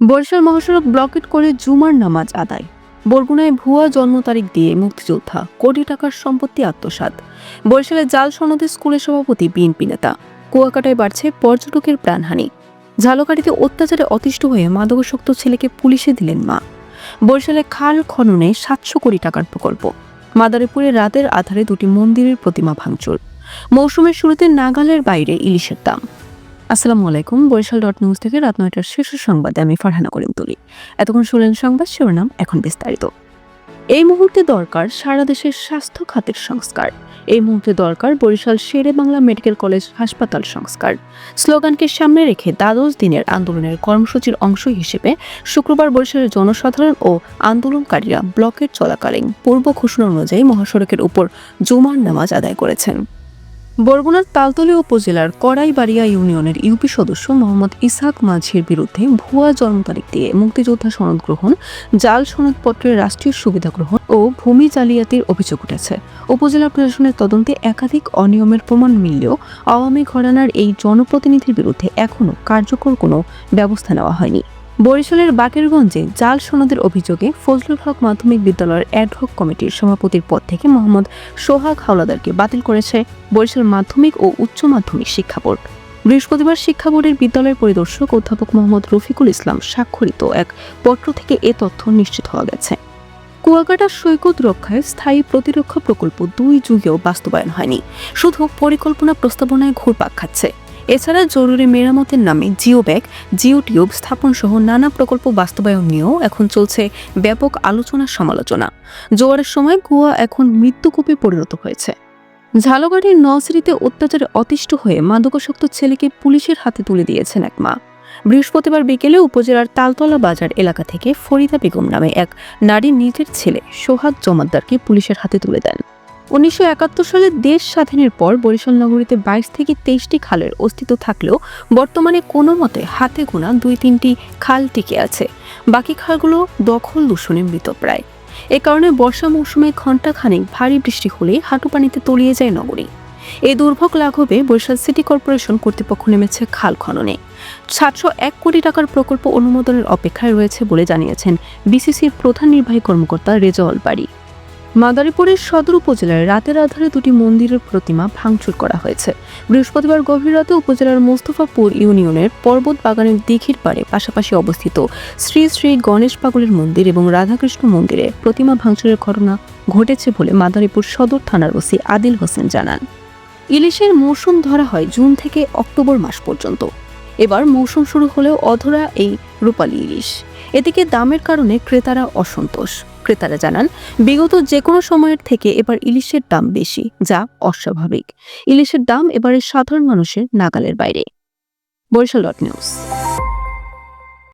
বরিশাল মহাসড়ক ব্লকেট করে জুমার নামাজ আদায়। বরগুনায় ভুয়া জন্ম তারিখ দিয়ে মুক্তিযোদ্ধা কোটি টাকার সম্পত্তি আত্মসাৎ। বরিশালে জাল সনদে স্কুলের সভাপতি বিএনপি নেতা। কুয়াকাটায় বাড়ছে পর্যটকের প্রাণহানি। ঝালকাঠিতে অত্যাচারে অতিষ্ঠ হয়ে মাদকাসক্ত ছেলেকে পুলিশে দিলেন মা। বরিশালে খাল খননে সাতশো কোটি টাকার প্রকল্প। মাদারীপুরে রাতের আধারে দুটি মন্দিরের প্রতিমা ভাঙচুর। মৌসুমের শুরুতে নাগালের বাইরে ইলিশের দাম। আসসালামু আলাইকুম, বরিশাল ডট নিউজ থেকে রাত নয়টার শীর্ষ সংবাদে আমি ফারহানা করিম তুলি। এতক্ষণ শুনলেন সংবাদ শিরোনাম এখন বিস্তারিত। এই মুহূর্তে দরকার সারা দেশের স্বাস্থ্য খাতের সংস্কার। এই মুহূর্তে দরকার বরিশাল শেরে বাংলা মেডিকেল কলেজ হাসপাতাল সংস্কার। স্লোগানকে সামনে রেখে দ্বাদশ দিনের আন্দোলনের কর্মসূচির অংশ হিসেবে শুক্রবার বরিশালের জনসাধারণ ও আন্দোলনকারীরা ব্লকের চলাকালীন পূর্ব ঘোষণা অনুযায়ী মহাসড়কের উপর জুমার নামাজ আদায় করেছেন। বরগুনার তালতলী উপজেলার কড়াইবাড়িয়া ইউনিয়নের ইউপি সদস্য মোহাম্মদ ইসাক মাঝির বিরুদ্ধে ভুয়া জন্ম তারিখ দিয়ে মুক্তিযোদ্ধা সনদ গ্রহণ, জাল সনদপত্রের রাষ্ট্রীয় সুবিধা গ্রহণ ও ভূমি জালিয়াতির অভিযোগ উঠেছে। উপজেলা প্রশাসনের তদন্তে একাধিক অনিয়মের প্রমাণ মিললেও আওয়ামী ঘরানার এই জনপ্রতিনিধির বিরুদ্ধে এখনও কার্যকর কোনো ব্যবস্থা নেওয়া হয়নি। বরিশালের বাকেরগঞ্জে জাল সনদের অভিযোগে ফজলুল হক মাধ্যমিক বিদ্যালয়ের অ্যাডহক কমিটির সভাপতির পদ থেকে মোহাম্মদ সোহাগ হাওলাদারকে বাতিল করেছে বরিশাল মাধ্যমিক ও উচ্চ মাধ্যমিক শিক্ষা বোর্ড। বৃহস্পতিবার শিক্ষা বোর্ডের বিদ্যালয়ের পরিদর্শক অধ্যাপক মোহাম্মদ রফিকুল ইসলাম স্বাক্ষরিত এক পত্র থেকে এ তথ্য নিশ্চিত হওয়া গেছে। কুয়াকাটা সৈকত রক্ষায় স্থায়ী প্রতিরক্ষা প্রকল্প দুই যুগেও বাস্তবায়ন হয়নি। শুধু পরিকল্পনা প্রস্তাবনায় ঘুরপাক খাচ্ছে। এছাড়া জরুরি মেরামতের নামে জিও ব্যাগ জিও টিউব স্থাপন সহ নানা প্রকল্প বাস্তবায়ন নিয়েও এখন চলছে ব্যাপক আলোচনা সমালোচনা। জোয়ারের সময় কুয়া এখন মৃত্যুকূপে পরিণত হয়েছে। ঝালগাড়ির নসরিতে অত্যাচারে অতিষ্ঠ হয়ে মাদকাসক্ত ছেলেকে পুলিশের হাতে তুলে দিয়েছেন এক মা। বৃহস্পতিবার বিকেলে উপজেলার তালতলা বাজার এলাকা থেকে ফরিদা বেগম নামে এক নারী নিজের ছেলে সোহাগ জমাদ্দারকে পুলিশের হাতে তুলে দেন। উনিশশো একাত্তর সালে দেশ স্বাধীনের পর বরিশাল নগরীতে বাইশ থেকে তেইশটি খালের অস্তিত্ব থাকলেও বর্তমানে কোনো মতে হাতে গোনা দুই তিনটি খাল টিকে আছে। বাকি খালগুলো দখল দূষণে মৃতপ্রায় এ কারণে বর্ষা মৌসুমে ঘণ্টাখানেক ভারী বৃষ্টি হলে হাঁটু পানিতে তলিয়ে যায় নগরী। এই দুর্ভোগ লাঘবে বরিশাল সিটি কর্পোরেশন কর্তৃপক্ষ নেমেছে খাল খননে। সাতশো এক কোটি টাকার প্রকল্প অনুমোদনের অপেক্ষায় রয়েছে বলে জানিয়েছেন বিসিসির প্রধান নির্বাহী কর্মকর্তা রেজাউল বাড়ি। মাদারীপুরের সদর উপজেলায় রাতের আধারে দুটি মন্দিরের প্রতিমা ভাঙচুর করা হয়েছে। বৃহস্পতিবার গভীর রাতে উপজেলার মোস্তফাপুর ইউনিয়নের পর্বত বাগানের দিঘির পাড়ে পাশাপাশি অবস্থিত শ্রী শ্রী গণেশ পাগলের মন্দির এবং রাধাকৃষ্ণ মন্দিরে প্রতিমা ভাঙচুরের ঘটনা ঘটেছে বলে মাদারীপুর সদর থানার ওসি আদিল হোসেন জানান। ইলিশের মৌসুম ধরা হয় জুন থেকে অক্টোবর মাস পর্যন্ত। এবার মৌসুম শুরু হলেও অধরা এই রূপালী ইলিশ। এদিকে দামের কারণে ক্রেতারা অসন্তোষ। ক্রেতারা জানান, বিগত যে কোনো সময়ের থেকে এবার ইলিশের দাম বেশি, যা অস্বাভাবিক। ইলিশের দাম এবারে সাধারণ মানুষের নাগালের বাইরে। Barishal dot news.